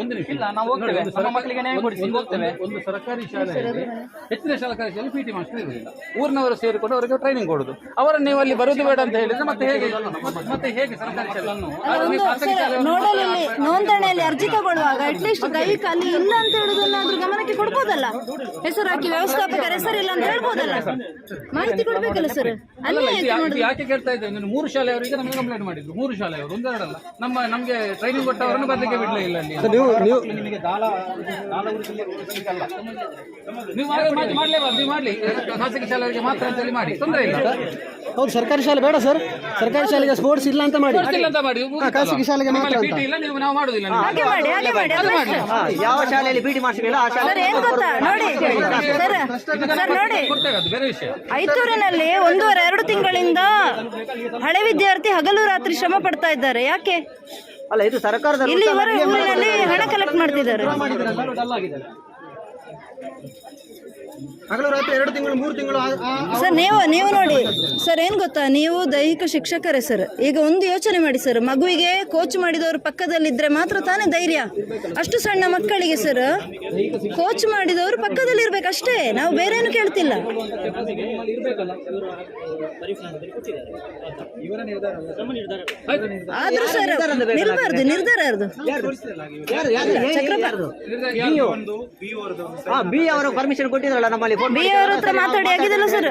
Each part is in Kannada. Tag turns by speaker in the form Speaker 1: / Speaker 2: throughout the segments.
Speaker 1: ಒಂದು ನಿಮಿಷ
Speaker 2: ಇಲ್ಲ ನಾವು ಹೋಗ್ತೇವೆ. ನಮ್ಮ ಮಕ್ಕಳಿಗೆ ನ್ಯಾಯ ಕೊಡಿಸಿ ಹೋಗ್ತೇವೆ.
Speaker 1: ಒಂದು- ಸರ್ಕಾರಿ ಶಾಲೆಯಲ್ಲಿ ಹೆಚ್ಚಿನ ಸರ್ಕಾರಿ ಶಾಲೆ ಪಿ ಟಿ ಮಾಸ್ಟರ್ ಇರುವುದಿಲ್ಲ. ಊರಿನವರು ಸೇರಿಕೊಂಡು ಅವರಿಗೆ ಟ್ರೈನಿಂಗ್ ಕೊಡುದು. ಅವರನ್ನು ನೀವು ಅಲ್ಲಿ ಬರುದು ಬೇಡ ಅಂತ ಹೇಳಿದ್ರೆ ಮತ್ತೆ ಹೇಗೆ? ಮತ್ತೆ- ಹೇಗೆ ಸರ್ಕಾರಿ ಶಾಲೆ
Speaker 3: ನೋಡಲಲ್ಲಿ ನೋಂದಣಿಯಲ್ಲಿ ಅರ್ಜಿ ತಗೊಳ್ಳುವಾಗ ಅಟ್ಲೀಸ್ಟ್ ದೈಹಿಕ ಅಲ್ಲಿ ಇಲ್ಲ ಅಂತ ಹೇಳುದನ್ನಾದ್ರೂ ಗಮನಕ್ಕೆ ಕೊಡ್ಬೋದಲ್ಲ? ಹೆಸರು ಹಾಕಿ ವ್ಯವಸ್ಥಾಪಕರ ಹೆಸರಿಲ್ಲ ಅಂತ ಹೇಳ್ಬೋದಲ್ಲ? ಮಾಹಿತಿ ಕೊಡ್ಬೇಕಲ್ಲ ಸರ್
Speaker 1: ಅಲ್ಲ ಯಾಕೆ ಕೇಳ್ತಾ ಇದ್ದೇವೆ ನೀನು ಮೂರು ಶಾಲೆಯವರಿಗೆ ನಮಗೆ ಕಂಪ್ಲೇಂಟ್ ಮಾಡಿದ್ರು. ಮೂರು ಶಾಲೆಯವರು ಒಂದೆರಡಲ್ಲ. ನಮ್ಮ ನಮಗೆ ಟ್ರೈನಿಂಗ್ ಕೊಟ್ಟವರನ್ನು ಬದಲಿಗೆ ಬಿಡಲೇ ಇಲ್ಲ ಅಲ್ಲಿ.
Speaker 2: ನಿಮಗೆ.
Speaker 1: ನೀವು ಮಾಡ್ಲೇಬಾರ್ದು ನೀವು ಮಾಡ್ಲಿ. ಖಾಸಗಿ ಶಾಲೆಯವರಿಗೆ ಮಾತ್ರ ಅಂತ ಹೇಳಿ ಮಾಡಿ. ತೊಂದರೆ ಇಲ್ಲ.
Speaker 4: ಹೌದು ಸರ್ಕಾರಿ ಶಾಲೆ ಬೇಡ ಸರ್. ಸರ್ಕಾರಿ ಶಾಲೆಗೆ ಸ್ಪೋರ್ಟ್ಸ್ ಇಲ್ಲ ಅಂತ ಮಾಡಿ.
Speaker 1: ಗೊತ್ತಿಲ್ಲ ಅಂತ ಮಾಡಿ
Speaker 4: ಖಾಸಗಿ ಶಾಲೆಗೆ ಮಾತ್ರ
Speaker 1: PT ಇಲ್ಲ ನೀವು ನಾವು ಮಾಡುದಿಲ್ಲ
Speaker 3: ಹಾಗೆ ಮಾಡಿ ಹಾಗೆ ಮಾಡಿ ಅದು best.
Speaker 4: ಯಾವ ಶಾಲೆಯಲ್ಲಿ ಬಿಡಿ ಮಾಡ್ಸಿಲ್ಲ ಆ
Speaker 3: ಸರ್ ಏನ್ ಗೊತ್ತಾ? ನೋಡಿ ಸರ್ ಸರ್. ನೋಡಿ.
Speaker 1: ಅದು ಬೇರೆ ವಿಷಯ.
Speaker 3: ಐತೂರಿನಲ್ಲಿ ಒಂದೂವರೆ ಎರಡು ತಿಂಗಳಿಂದ ಹಳೆ ವಿದ್ಯಾರ್ಥಿ ಹಗಲು ರಾತ್ರಿ ಶ್ರಮ ಪಡ್ತಾ ಇದ್ದಾರೆ. ಯಾಕೆ?
Speaker 4: ಅಲ್ಲ ಇದು ಸರ್ಕಾರದ
Speaker 3: ಇಲ್ಲಿ ಇವರ ಊರಿನಲ್ಲಿ ಹಣ ಕಲೆಕ್ಟ್ ಮಾಡ್ತಿದ್ದಾರೆ.
Speaker 4: ಹಗಲು ರಾತ್ರಿ ಎರಡು ತಿಂಗಳು ಮೂರು ತಿಂಗಳು ಆ- ಆ-
Speaker 3: ಸರ್ ನೀವು ನೀವು ನೋಡಿ. ಸರ್ ಏನ್ ಗೊತ್ತಾ? ನೀವು ದೈಹಿಕ ಶಿಕ್ಷಕರೇ ಸರ್. ಈಗ ಒಂದು ಯೋಚನೆ ಮಾಡಿ ಸರ್. ಮಗುವಿಗೆ ಕೋಚ್ ಮಾಡಿದವರು ಪಕ್ಕದಲ್ಲಿದ್ದರೆ ಮಾತ್ರ ತಾನೇ ಧೈರ್ಯ. ಅಷ್ಟು ಸಣ್ಣ ಮಕ್ಕಳಿಗೆ ಸರ್ ಕೋಚ್ ಮಾಡಿದವರು ಪಕ್ಕದಲ್ಲಿ ಇರ್ಬೇಕು ಅಷ್ಟೇ. ನಾವು ಬೇರೆ ಏನು ಕೇಳ್ತಿಲ್ಲ
Speaker 2: ಇರ್ಬೇಕಲ್ಲ ಇವರ ನಿರ್ಧಾರ ನಮ್ಮ ನಿರ್ಧಾರ
Speaker 3: ಆದ್ರೂ ಸರ್ ನಿಲ್ಬಾರ್ದು ನಿರ್ಧಾರ
Speaker 4: ಅದು ಚಕ್ರಬಾರ್ದು ಬಿ ಅವರು ಪರ್ಮಿಷನ್ ಕೊಟ್ಟಿದ್ರಲ್ಲ ನಮ್ಮಲ್ಲಿ
Speaker 3: ಬಿ ಅವ್ರ ಹತ್ರ ಮಾತಾಡಿ ಆಗಿದಲ್ಲ ಸರ್?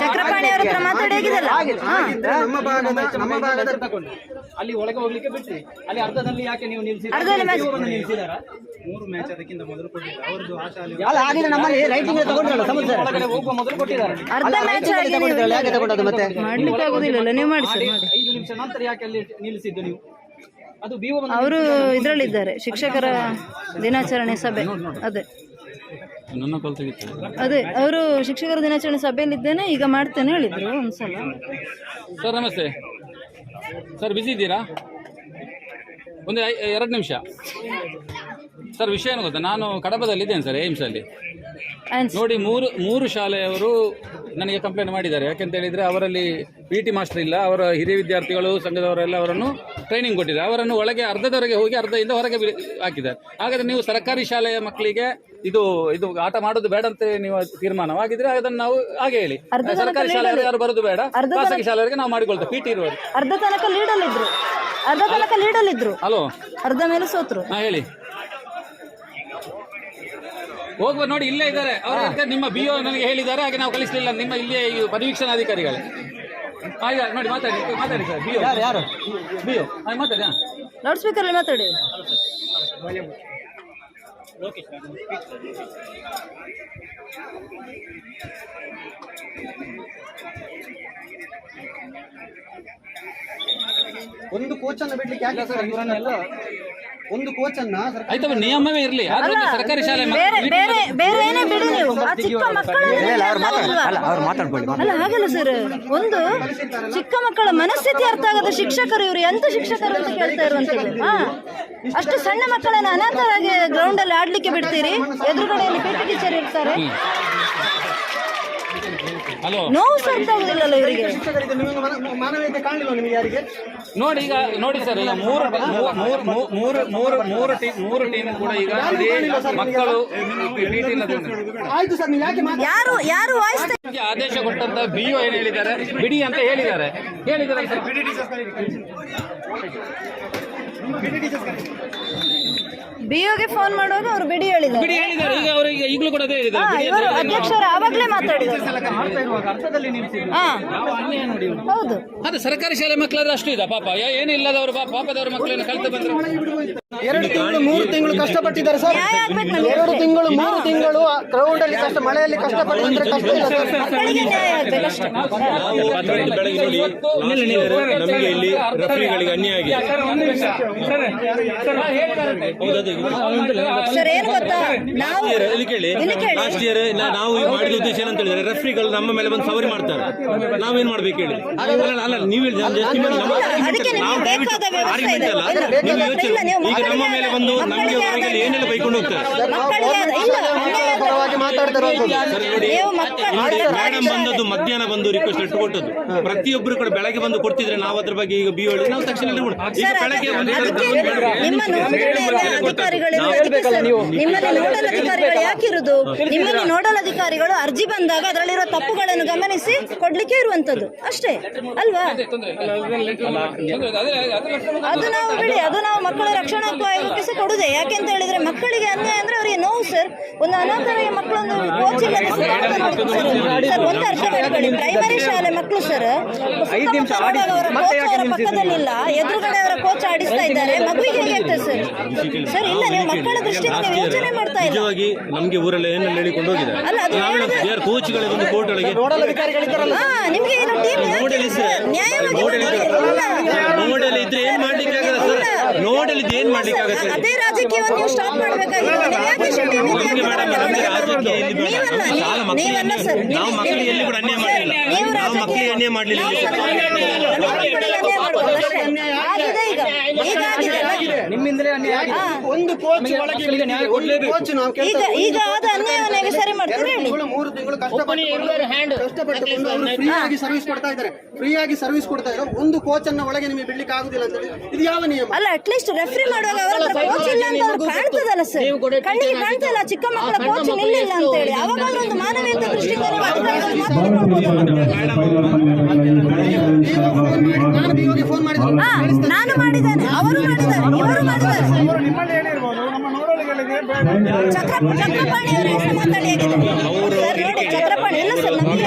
Speaker 3: ಚಕ್ರಪಾಣಿ ಅವ್ರ ಹತ್ರ ಮಾತಾಡಿ ಆಗಿದಲ್ಲ
Speaker 4: ನಮ್ಮ ಭಾಗದ ನಮ್ಮ ಭಾಗದ
Speaker 2: ಅಲ್ಲಿ ಒಳಗೆ ಹೋಗ್ಲಿಕ್ಕೆ ಬಿಟ್ರಿ. ಅಲ್ಲಿ ಅರ್ಧದಲ್ಲಿ ಯಾಕೆ ನೀವು ನಿಲ್ಸಿದಾರಾ? ಮೂರು ಮ್ಯಾಚ್ ಅದಕ್ಕಿಂತ ಮೊದಲು ಕೊಟ್ಟಿದ್ದಾರೆ. ಅವ್ರದ್ದು ಆ ಶಾಲೆ
Speaker 4: ಅಲ್ಲ ನಮ್ಮಲ್ಲಿ ರೈಟಿಂಗ್ ತಗೊಂಡ್ರಲ್ಲ ಸಮಸ್ಯೆ ಸರ್
Speaker 2: ಒಳಗಡೆ ಹೋಗುವ ಮೊದಲು ಕೊಟ್ಟಿದ್ದಾರೆ.
Speaker 3: ಅರ್ಧ ಮ್ಯಾಚ್
Speaker 4: ತಗೊಂಡ್ರಲ್ಲ ಯಾಕೆ ತಗೊಂಡದ್ದು ಮತ್ತೆ?
Speaker 3: ಮಾಡ್ಲಿಕ್ಕೆ ಆಗುದಿಲ್ಲ ನೀವು ಮಾಡಿ
Speaker 2: ಐದು ನಿಮಿಷ ನಂತರ ಯಾಕೆ ಅಲ್ಲಿ ನಿಲ್ಲಿಸಿದ್ದು ನೀವು? ಅದು ಬಿ
Speaker 3: ಅವರು ಇದರಲ್ಲಿದ್ದಾರೆ ಶಿಕ್ಷಕರ ದಿನಾಚರಣೆ ಸಭೆ ಅದೇ.
Speaker 1: ನನ್ನ ಕಾಲ್ ತೆಗಿತಾರೆ
Speaker 3: ಅದೇ ಅವರು ಶಿಕ್ಷಕರ ದಿನಾಚರಣೆ ಸಭೆಯಲ್ಲಿದ್ದೇನೆ ಈಗ ಮಾಡ್ತೇನೆ ಹೇಳಿದ್ರು ಒಂದ್ಸಲ
Speaker 1: ಸರ್ ನಮಸ್ತೆ. ಸರ್ ಬಿಸಿ ಇದ್ದೀರಾ? ಒಂದು ಐ- ಎರಡು ನಿಮಿಷ. ಸರ್ ವಿಷಯ ಏನು ಗೊತ್ತಾ? ನಾನು ಕಡಬದಲ್ಲಿದ್ದೇನೆ ಸರ್ ಏಮ್ಸಲ್ಲಿ
Speaker 3: ಆನ್ಸ್-
Speaker 1: ನೋಡಿ ಮೂರು ಮೂರು ಶಾಲೆಯವರು ನನಗೆ ಕಂಪ್ಲೇಂಟ್ ಮಾಡಿದ್ದಾರೆ. ಯಾಕೆಂತ ಹೇಳಿದ್ರೆ ಅವರಲ್ಲಿ ಪಿ ಟಿ ಮಾಸ್ಟರ್ ಇಲ್ಲ ಅವರ ಹಿರಿಯ ವಿದ್ಯಾರ್ಥಿಗಳು ಸಂಘದವರೆಲ್ಲ ಅವರನ್ನು ಟ್ರೈನಿಂಗ್ ಕೊಟ್ಟಿದ್ದಾರೆ. ಅವರನ್ನು ಒಳಗೆ ಅರ್ಧದವರೆಗೆ ಹೋಗಿ ಅರ್ಧದಿಂದ ಹೊರಗೆ ಬಿಡಿ- ಹಾಕಿದ್ದಾರೆ. ಹಾಗಾದ್ರೆ ನೀವು ಸರ್ಕಾರಿ ಶಾಲೆಯ ಮಕ್ಕಳಿಗೆ ಇದು ಇದು ಆಟ ಮಾಡೋದು ಬೇಡ ಅಂತ ನೀವು ತೀರ್ಮಾನವಾಗಿದ್ರೆ ಅದನ್ನು ನಾವು ಹಾಗೆ ಹೇಳಿ. ಸರ್ಕಾರಿ ಶಾಲೆಯವರು ಯಾರು ಬರೋದು ಬೇಡ.
Speaker 3: ಅರ್ಧ
Speaker 1: ಖಾಸಗಿ ಶಾಲೆಯವರಿಗೆ ನಾವು ಮಾಡಿಕೊಳ್ತೇವೆ. ಪಿ ಟಿ ಇರುವುದು
Speaker 3: ಅರ್ಧ ತನಕ ಲೀಡಲ್ಲಿದ್ರು ಅರ್ಧ ತನಕ ಲೀಡಲ್ಲಿದ್ರು
Speaker 1: ಹಲೋ?
Speaker 3: ಅರ್ಧ ಮೇಲೆ ಸೋತ್ರು.
Speaker 1: ಹಾ ಹೇಳಿ. ಹೋಗುವ ನೋಡಿ ಇಲ್ಲೇ ಇದ್ದಾರೆ. ಅವ್ರ ನಿಮ್ಮ ಬಿ ಒ ನನಗೆ ಹೇಳಿದ್ದಾರೆ ಹಾಗೆ ನಾವು ಕಳಿಸಲಿಲ್ಲ. ನಿಮ್ಮ ಇಲ್ಲೇ ಈ ಪರಿವೀಕ್ಷಣಾಧಿಕಾರಿಗಳೇ ಆಯ್ತು ನೋಡಿ ಮಾತಾಡಿ ಮಾತಾಡಿ ಸರ್. ಬಿ ಒ
Speaker 4: ಯಾರು ಯಾರು?
Speaker 1: ಬಿ ಒ ಮಾತಾಡಿ ಹಾ.
Speaker 3: ಲೌಡ್ ಸ್ಪೀಕರ್ ಅಲ್ಲಿ ಮಾತಾಡಿ.
Speaker 4: ಒಂದು ಕೋಚನ್ನು ಬಿಡ್ಲಿಕ್ಕೆ ಯಾಕೆ ಸರ್ ಇವರನ್ನೆಲ್ಲ? ಒಂದು ಕೋಚ್ ಅನ್ನ ಸರ್ಕಾರ
Speaker 1: ನಿಯಮವೇ ಇರಲಿ. ಆದ್ರೆ ಸರ್ಕಾರಿ ಶಾಲೆ ಮಕ್ಕಳು
Speaker 3: ಬೇರೆ ಬೇರೆ ಬೇರೆ ಏನೇ ಬಿಡಿ ನೀವು. ಆ ಚಿಕ್ಕ ಮಕ್ಕಳನ್ನ
Speaker 4: ಅವ್ರು ಮಾತಾಡ್ಕೊಳ್ಳಿ
Speaker 3: ಅಲ್ಲ ಹಾಗಲ್ಲ ಸರ್ ಒಂದು ಚಿಕ್ಕ ಮಕ್ಕಳ ಮನಸ್ಥಿತಿ ಅರ್ಥ ಆಗದ ಶಿಕ್ಷಕರು ಇವರು. ಎಂತ ಶಿಕ್ಷಕರು ಅಂತ ಕೇಳ್ತಾ ಇರುವಂತದ್ದು ಹಾ. ಅಷ್ಟು ಸಣ್ಣ ಮಕ್ಕಳನ್ನ ಅನಾಥರಾಗಿ ಗ್ರೌಂಡ್ ಅಲ್ಲಿ ಆಡ್ಲಿಕ್ಕೆ ಬಿಡ್ತೀರಿ? ಎದುರುಗಡೆಯಲ್ಲಿ ಪಿ ಟಿ ಟೀಚರ್ ಇರ್ತಾರೆ. ನೋವು ಸಹ ಅರ್ಥ ಆಗುದಿಲ್ಲಲ್ಲ ಇವರಿಗೆ.
Speaker 4: ಶಿಕ್ಷಕರಿಗೆ ಮಾನವೀಯತೆ ಕಾಣಲಿಲ್ಲ ನಿಮಗೆ ಯಾರಿಗೆ?
Speaker 1: ನೋಡಿ ಈಗ ನೋಡಿ ಸರ್ ಈಗ ಮೂರು ಮೂರು ಮೂರು ಮೂರು ಟೀಮ್ ಮೂರು ಟೀಮ್ ಕೂಡ ಈಗ ಮಕ್ಕಳು ಪಿ ಟಿ
Speaker 4: ಆಯ್ತು ಸರ್ ನೀವು ಯಾಕೆ ಮಾತಾಡ್ತೀರಾ?
Speaker 3: ಯಾರು ಯಾರು ವಾಯ್ಸ್
Speaker 1: ಆದೇಶ ಕೊಟ್ಟಂತ ಬಿ ಏನ್ ಹೇಳಿದ್ದಾರೆ? ಬಿಡಿ ಅಂತ ಹೇಳಿದ್ದಾರೆ. ಹೇಳಿದ್ದಾರೆ ಸರ್.
Speaker 3: ಬಿಒಗೆ ಫೋನ್ ಮಾಡುವಾಗ ಅವರು ಬಿಡಿ ಹೇಳಿದ್ದಾರೆ.
Speaker 1: ಬಿಡಿ ಹೇಳಿದ್ದಾರೆ. ಈಗ ಅವರಿಗೆ ಈಗಲೂ ಕೂಡ ಅದೇ
Speaker 3: ಹಾ
Speaker 1: ಬಿಡಿ ಅಂತ
Speaker 3: ಇವರು ಅಧ್ಯಕ್ಷರು ಆವಾಗ್ಲೇ ಮಾತಾಡಿದ್ದಾರೆ.
Speaker 2: ಮಾಡ್ತಾ ಇರುವಾಗ ಅರ್ಥದಲ್ಲಿ ನಿಲ್ಲಿಸಿದ್ರು
Speaker 3: ಹಾ.
Speaker 2: ಯಾವ ಅನ್ಯಾಯ ನೋಡಿ ಇವ್ರು.
Speaker 3: ಹೌದು.
Speaker 1: ಅದು ಸರ್ಕಾರಿ ಶಾಲೆ ಮಕ್ಕಳಾದ್ರೆ ಅಷ್ಟು ಇದೆ ಪಾಪ. ಯಾ- ಏನಿಲ್ಲದವರು ಪಾಪ ಪಾಪದವ್ರ ಮಕ್ಕಳನ್ನು ಕಲಿತು ಬಂದ್ರೆ.
Speaker 4: ಎರಡು ತಿಂಗಳು ಮೂರು ತಿಂಗಳು ಕಷ್ಟಪಟ್ಟಿದ್ದಾರೆ ಸರ್. ಎರಡು ತಿಂಗಳು ಮೂರು ತಿಂಗಳು ಗ್ರೌಂಡ್ ಅಲ್ಲಿ ಕಷ್ಟ ಮಳೆಯಲ್ಲಿ ಕಷ್ಟಪಟ್ಟು ಬಂದ್ರೆ ಕಷ್ಟ ಇಲ್ಲ ಸರ್.
Speaker 3: ಮಕ್ಕಳಿಗೆ ನ್ಯಾಯ
Speaker 5: ನೋಡಿ ನಮಗೆ ಇಲ್ಲಿ ರೆಫರಿಗಳಿಗೆ ಅನ್ಯಾಯ ಆಗಿದೆ
Speaker 3: ಸರ್ ಏನ್ ಗೊತ್ತಾ? ನಾವು
Speaker 5: ಇಲ್ಲಿ ಕೇಳಿ.
Speaker 3: ಇಲ್ಲಿ ಕೇಳಿ
Speaker 5: ಲಾಸ್ಟ್ ಇಯರ್ ನಾವು ಮಾಡಿದ ಉದ್ದೇಶ ಏನಂತ ಹೇಳಿದ್ರೆ ರೆಫ್ರಿಗಳು ನಮ್ಮ ಮೇಲೆ ಬಂದು ಸವರಿ ಮಾಡ್ತಾರೆ ನಾವೇನ್ ಮಾಡ್ಬೇಕು ಹೇಳಿ? ಅಲ್ಲ ನೀವು ನಮ್ಮ ಈಗ ನಮ್ಮ ಮೇಲೆ ಬಂದು ನಮಗೆ ಏನೆಲ್ಲ ಬೈಕೊಂಡು ಹೋಗ್ತಾರೆ?
Speaker 4: ಪರವಾಗಿ
Speaker 5: ಮೇಡಮ್ ಬಂದದ್ದು ಮಧ್ಯಾಹ್ನ ಬಂದು ರಿಕ್ವೆಸ್ಟ್ ಲೆಟರ್ ಕೊಟ್ಟದ್ದು ಪ್ರತಿಯೊಬ್ಬರು ಕೂಡ ಬೆಳಗ್ಗೆ ಬಂದು ಕೊಡ್ತಿದ್ರೆ ನಾವು ಅದ್ರ ಬಗ್ಗೆ ಈಗ ಬಿ ಹೇಳಿ ನಾವು ತಕ್ಷಣ ಈಗ ಬೆಳಗ್ಗೆ
Speaker 3: ನೋಡಲ್ ಅಧಿಕಾರಿಗಳು ಯಾಕಿರುವುದು ನಿಮ್ಮಲ್ಲಿ ನೋಡಲ್ ಅಧಿಕಾರಿಗಳು ಅರ್ಜಿ ಬಂದಾಗ ಅದರಲ್ಲಿರೋ ತಪ್ಪುಗಳನ್ನು ಗಮನಿಸಿ ಕೊಡ್ಲಿಕ್ಕೆ ಇರುವಂತದ್ದು ಅಷ್ಟೇ. ಅಲ್ವಾ? ಅದು ನಾವು ಬಿಡಿ. ಅದು ನಾವು ಮಕ್ಕಳ ರಕ್ಷಣಾ ಆಯೋಗಕ್ಕೆ ಸಹ ಕೊಡುದೆ. ಯಾಕೆಂತ ಹೇಳಿದ್ರೆ ಮಕ್ಕಳಿಗೆ ಅನ್ಯಾಯ ಅಂದ್ರೆ ಅವರಿಗೆ ನೋವು ಸರ್. ಒಂದು ಅನಾಥರಾಯ ಮಕ್ಕಳೊಂದು ಕೋಚಿಂಗ್ ಇಲ್ಲದೆ ಸರ್ ಒಂದು ಅರ್ಥ ಮಾಡ್ಕೊಳ್ಳಿ. ಪ್ರೈಮರಿ ಶಾಲೆ ಮಕ್ಕಳು ಸರ್ ಅವರ ಕೋಚ್ ಅವರ ಪಕ್ಕದಲ್ಲಿಲ್ಲ. ಎದುರುಗಡೆ ಅವರ ಕೋಚ್ ಆಡಿಸ್ತಾ ಇದ್ದಾರೆ. ಮಗುವಿಗೆ ಹೇಗೆ ಆಗ್ತದೆ ಸರ್? ಸರ್ ಇಲ್ಲ ನೀವು ಮಕ್ಕಳ ದೃಷ್ಟಿಯಿಂದ ನೀವು ಯೋಚನೆ ಮಾಡ್ತಾ ಇಲ್ಲ.
Speaker 5: ನಿಜವಾಗಿ ನಮಗೆ ಊರಲ್ಲಿ ಏನೆಲ್ಲ ಹೇಳಿಕೊಂಡು ಹೋಗಿದ್ದಾರೆ
Speaker 3: ಅಲ್ಲ ಅದು
Speaker 5: ಯಾರು ಕೋಚ್ಗಳ ಒಂದು ಕೋರ್ಟ್ ಒಳಗೆ
Speaker 4: ನೋಡಲ್ ಅಧಿಕಾರಿಗಳಿದ್ದಾರಲ್ಲ
Speaker 3: ಹಾ ನಿಮ್ಗೆ ಏನು ಟೀಮ್
Speaker 5: ನೋಡಲ್ ಇದ್ರೆ
Speaker 3: ನ್ಯಾಯವಾಗಿ
Speaker 5: ನೋಡಲ್ ಇದ್ರೆ. ಏನ್ ಮಾಡ್ಲಿಕ್ಕೆ ಆಗಲ್ಲ ಸರ್ ಏನ್
Speaker 3: ಅದೇ ರಾಜಕೀಯವನ್ನು ನೀವು ಸ್ಟಾಪ್ ಮಾಡಬೇಕಾಗಿರೋದು ನೀವು ಯಾಕೆ. ನೀವಲ್ಲ, ಸರ್
Speaker 5: ಮಕ್ಕಳಿಗೆ ಎಲ್ಲಿ ಕೂಡ ಅನ್ಯಾಯ ಮಾಡಲಿಲ್ಲ
Speaker 3: ನಾವು
Speaker 5: ಮಕ್ಕಳಿಗೆ ಅನ್ಯಾಯ ಮಾಡಲಿಲ್ಲ
Speaker 2: ನಿಮ್ಮಿಂದಲೇ ಅನ್ಯಾಯ
Speaker 4: ಒಂದು ಕೋಚ್ ಒಳಗೆ ನಾವು
Speaker 3: ಈಗ ಈಗ ಆದ ಅನ್ಯಾಯವನ್ನು ಹೇಗೆ ಸರಿ ಮಾಡ್ತೀರಿ ಹೇಳಿ?
Speaker 4: ಮೂರು ತಿಂಗಳು ಕಷ್ಟಪಟ್ಟು ಕಷ್ಟಪಟ್ಟುಕೊಂಡು ಅವರು ಫ್ರೀ ಆಗಿ ಸರ್ವಿಸ್ ಕೊಡ್ತಾ ಇದ್ದಾರೆ. ಫ್ರೀಯಾಗಿ ಆಗಿ ಸರ್ವಿಸ್ ಕೊಡ್ತಾ ಇರೋ ಒಂದು ಕೋಚ್ ಅನ್ನ ಒಳಗೆ ನಿಮಗೆ ಬಿಡ್ಲಿಕ್ಕೆ ಆಗುದಿಲ್ಲ ಅಂತ ಹೇಳಿ. ಇದು ಯಾವ ನಿಯಮ?
Speaker 3: ಅಲ್ಲ ಅಟ್ಲೀಸ್ಟ್ ರೆಫ್ರಿ ಮಾಡುವಾಗ ಅವರ ಹತ್ರ ಕೋಚ್ ಇಲ್ಲ ಅಂತ ಅವ್ರು ಕಾಣ್ತದಲ್ಲ ಸರ್ ಕಣ್ಣಿಗೆ ಕಾಣ್ತಲ್ಲ ಚಿಕ್ಕ ಮಕ್ಕಳ ಕೋಚ್ ನಿಲ್ಲಿಲ್ಲ ಅಂತ ಹೇಳಿ. ಅವಾಗ ಅವ್ರು ಒಂದು ಮಾನವೀಯತೆ
Speaker 4: ದೃಷ್ಟಿಕೋನ ನಾನು
Speaker 3: ಮಾಡಿದ್ದೇನೆ. ಅವರು ಮಾಡಿದ್ದಾರೆ. ಇವರು ಮಾಡಿದ್ದಾರೆ. ಚಕ್ರಪಾಣಿ ಅವರ ಹೆಸರು ಮಾತಾಡಿ ಸರ್ ನೋಡಿ ಚಕ್ರಪಾಣಿ ಇಲ್ಲ ಸರ್ ನಮಗೆ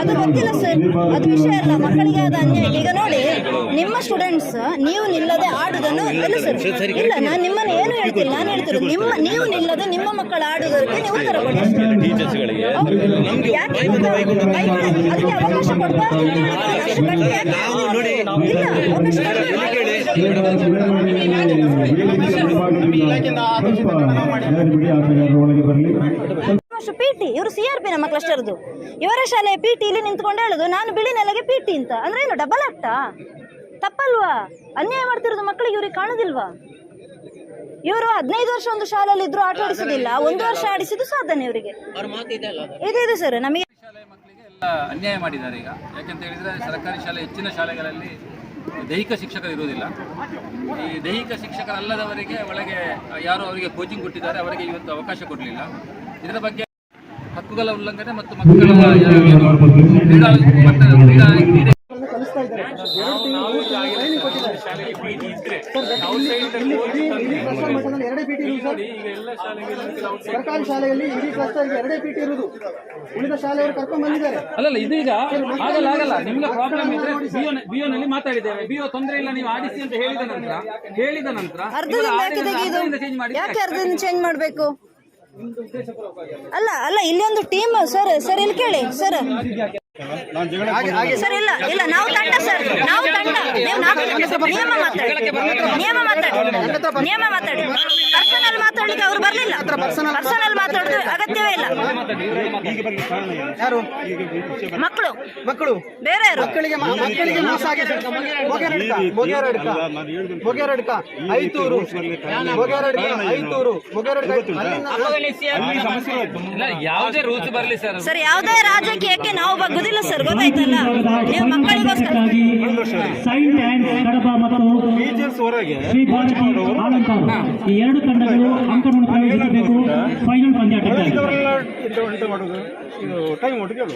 Speaker 3: ಅದು ಗೊತ್ತಿಲ್ಲ ಸರ್, ಅದು ವಿಷಯ ಅಲ್ಲ ಮಕ್ಕಳಿಗೆ ಆದ ಅನ್ಯಾಯ ಈಗ ನೋಡಿ ನಿಮ್ಮ ಸ್ಟೂಡೆಂಟ್ಸ್ ನೀವು ನಿಲ್ಲದೆ ಆಡುದನ್ನು ಇಲ್ಲ ಸರ್ ಇಲ್ಲ ನಾನು ನಿಮ್ಮನ್ನು ಏನು ಹೇಳ್ತೀನಿ ನಾನು ಹೇಳ್ತಿರೋದು ನಿಮ್ಮ ನೀವು ನಿಲ್ಲದೆ ನಿಮ್ಮ ಮಕ್ಕಳು ಆಡುವುದಕ್ಕೆ ನೀವು ಉತ್ತರ ಕೊಡಿ. ಯಾಕೆ ಅದಕ್ಕೆ ಅವಕಾಶ ಕೊಡ್ಬಾರ್ದು ಇಲ್ಲ ಅವಕಾಶ ಪಿಟಿ ಇವರು ಸಿ ಆರ್ ಪಿ ನಮ್ಮ ಕ್ಲಸ್ಟರ್ದು ಇವರ ಶಾಲೆಯ ಪಿಟಿ ಇಲ್ಲಿ ನಿಂತ್ಕೊಂಡು ಹೇಳುದು ನಾನು ಬಿಳಿ ನೆಲಗೆ ಪಿಟಿ ಅಂತ. ಅಂದ್ರೆ ಏನು ಡಬಲ್ ಆಗ್ತಾ ತಪ್ಪಲ್ವಾ? ಅನ್ಯಾಯ ಮಾಡ್ತಿರೋದು ಮಕ್ಕಳಿಗೆ ಇವ್ರಿಗೆ ಕಾಣುದಿಲ್ವಾ? ಇವರು ಹದಿನೈದು ವರ್ಷ ಒಂದು ಶಾಲೆಯಲ್ಲಿ ಇದ್ರು ಆಟ ಆಡಿಸುದಿಲ್ಲ ಒಂದು ವರ್ಷ ಆಡಿಸಿದ್ದು ಸಾಧನೆ ಇವರಿಗೆ. ಇದೆ ಇದೆ ಸರ್ ನಮಗೆ
Speaker 1: ಅನ್ಯಾಯ ಮಾಡಿದ್ದಾರೆ ಈಗ. ಯಾಕೆಂತ ಹೇಳಿದ್ರೆ ಸರ್ಕಾರಿ ಶಾಲೆ ಹೆಚ್ಚಿನ ಶಾಲೆಗಳಲ್ಲಿ ದೈಹಿಕ ಶಿಕ್ಷಕರು ಇರುವುದಿಲ್ಲ. ಈ ದೈಹಿಕ ಶಿಕ್ಷಕರಲ್ಲದವರಿಗೆ ಒಳಗೆ ಯಾರು ಅವರಿಗೆ ಕೋಚಿಂಗ್ ಕೊಟ್ಟಿದ್ದಾರೆ ಅವರಿಗೆ ಇವತ್ತು ಅವಕಾಶ ಕೊಡಲಿಲ್ಲ. ಇದರ ಬಗ್ಗೆ ಹಕ್ಕುಗಳ ಉಲ್ಲಂಘನೆ ಮತ್ತು ಮಕ್ಕಳ ಕ್ರೀಡಾ ಕ್ರೀಡಾ
Speaker 4: ಎರಡೇ ಪಿಟಿ ಇರುವುದು ಸರ್. ಸರ್ಕಾರಿ ಶಾಲೆಯಲ್ಲಿ ಇಡೀ ಕ್ಲಸ್ಟರ್ಗೆ ಎರಡೇ ಪಿಟಿ ಇರುವುದು ಉಳಿದ ಶಾಲೆಯವರು ಕರ್ಕೊಂಡು ಬಂದಿದ್ದಾರೆ.
Speaker 1: ಅಲ್ಲಲ್ಲ ಇದೀಗ ಆಗಲ್ಲ ಆಗಲ್ಲ. ನಿಮ್ಗೆ ಪ್ರಾಬ್ಲಮ್ ಇದ್ರೆ ಬಿಒ ಬಿಒ ನಲ್ಲಿ ಮಾತಾಡಿದ್ದೇವೆ. ಬಿಒ ತೊಂದರೆ ಇಲ್ಲ ನೀವು ಆಡಿಸಿ ಅಂತ ಹೇಳಿದ ನಂತರ ಹೇಳಿದ ನಂತರ
Speaker 3: ಯಾಕೆ
Speaker 1: ಚೇಂಜ್ ಮಾಡಿ
Speaker 3: ಯಾಕೆ ಅರ್ಧದಿಂದ ಚೇಂಜ್ ಮಾಡಬೇಕು? ಅಲ್ಲ ಅಲ್ಲ ಇಲ್ಲಿ ಒಂದು ಟೀಮ್ ಸರ್ ಸರ್ ಇಲ್ಲಿ ಕೇಳಿ ಸರ್ ಸರ್ ಇಲ್ಲ ಇಲ್ಲ ನಾವು ತಂಡ ಸರ್ ನಾವು ತಂಡ. ನೀವು ನಿಯಮ ಮಾತಾಡಿ. ನಿಯಮ ಮಾತಾಡಿ. ನಿಯಮ ಮಾತಾಡಿ. ಪರ್ಸನಲ್ ಮಾತಾಡ್ಲಿಕ್ಕೆ ಅವ್ರು ಬರ್ಲಿಲ್ಲ. ಪರ್ಸನಲ್ ಮಾತಾಡೋದು ಅಗತ್ಯವೇ ಇಲ್ಲ.
Speaker 4: ಯಾರು?
Speaker 3: ಮಕ್ಕಳು.
Speaker 4: ಮಕ್ಕಳು.
Speaker 3: ಬೇರೆ ಯಾರು?
Speaker 4: ಮಕ್ಕಳಿಗೆ ಮಕ್ಕಳಿಗೆ ಮೋಸ ಆಗಿದೆ. ಮೊಗೇರಡ್ಕ ಮೊಗೇರಡ್ಕ ಮೊಗೇರಡ್ಕ ಐತೂರು. ಮೊಗೇರಡ್ಕ ಐತೂರು. ಮೊಗೇರಡ್ಕ
Speaker 1: ಯಾವುದೇ ರೂಲ್ಸ್ ಬರಲಿ ಸರ್.
Speaker 3: ಸರ್ ಯಾವುದೇ ರಾಜಕೀಯಕ್ಕೆ ನಾವು ಬಗ್ಗುದಿಲ್ಲ ಸರ್ ಗೊತ್ತಾಯ್ತಲ್ಲ ನೀವು ಮಕ್ಕಳಿಗೋಸ್ಕರ
Speaker 6: ಸೈಂಟ್ ಆ್ಯಂಡ್ ಕಡಬ ಮತ್ತು ಶ್ರೀ ಭಾರತಿ ಆಲಂಕಾರ ಈ ಎರಡು ತಂಡಗಳು ಅಂಕವನ್ನು ಪ್ರವೇಶಿಸಬೇಕು. ಫೈನಲ್
Speaker 7: ಇದು ಟೈಮ್ ಒಟ್ಟು ಕೇಳು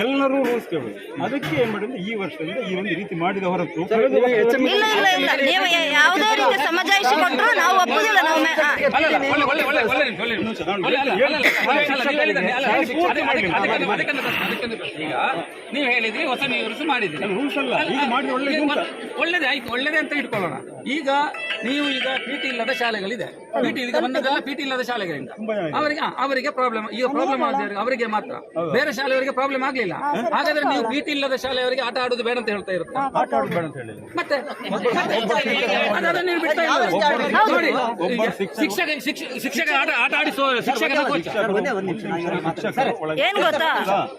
Speaker 7: ಎಲ್ಲರೂ ರೂಲ್ಸ್ ಕೇಳು ಅದಕ್ಕೆ ಏನ್ ಮಾಡಿದ್ರೆ ಈ ವರ್ಷದಿಂದ ಈ ಒಂದು ರೀತಿ ಮಾಡಿದ ಹೊರತು ಕಳೆದ ವರ್ಷ
Speaker 3: ಇಲ್ಲ ಇಲ್ಲ ಇಲ್ಲ ನೀವು ಯಾ- ಯಾವುದೇ ಸಮಜಾಯಿಷಿ ಕೊಟ್ಟರು ನಾವು ಒಪ್ಪುದಿಲ್ಲ ನಾವು ಮೆ-.
Speaker 1: ಈಗ ನೀವು ಹೇಳಿದ್ರಿ ಹೊಸ ನೀವು ಮಾಡಿದ್ರಿ
Speaker 7: ರೂಲ್ಸ್ ಅಲ್ಲ ಈಗ ಮಾಡಿ ಒಳ್ಳೆ
Speaker 1: ಈಗ ಒಳ್ಳೆದೇ ಆಯ್ತು ಒಳ್ಳೇದೇ ಅಂತ ಇಟ್ಕೊಳ್ಳೋಣ ಈಗ ನೀವು ಈಗ ಪಿಟಿ ಇಲ್ಲದ ಶಾಲೆಗಳಿದೆ. ಪಿಟಿ ಈಗ ಬಂದದೆಲ್ಲ ಪಿಟಿ ಇಲ್ಲದ ಶಾಲೆಗಳಿಂದ. ಅವರಿಗೆ ಅವರಿಗೆ ಪ್ರಾಬ್ಲಮ್ ಈಗ ಪ್ರಾಬ್ಲಮ್ ಆಗಿದೆ ಅವರಿಗೆ ಮಾತ್ರ. ಬೇರೆ ಶಾಲೆಯವರಿಗೆ ಪ್ರಾಬ್ಲಮ್ ಆಗ್ಲಿಲ್ಲ. ಹಾಗಾದ್ರೆ ನೀವು ಪಿಟಿ ಇಲ್ಲದ ಶಾಲೆಯವರಿಗೆ ಆಟ ಆಡುದು ಬೇಡ ಅಂತ ಹೇಳ್ತಾ ಇರುತ್ತೆ?
Speaker 7: ಆಟ ಆಡೋದು ಬೇಡ ಅಂತ ಹೇಳಿಲ್ಲ
Speaker 1: ಮತ್ತೆ ನೋಡಿ ಶಿಕ್ಷಕ ಶಿಕ್ಷಕ ಆಟ ಆಡಿಸುವ ಶಿಕ್ಷಕನ
Speaker 3: ಏನ್ ಗೊತ್ತಾ?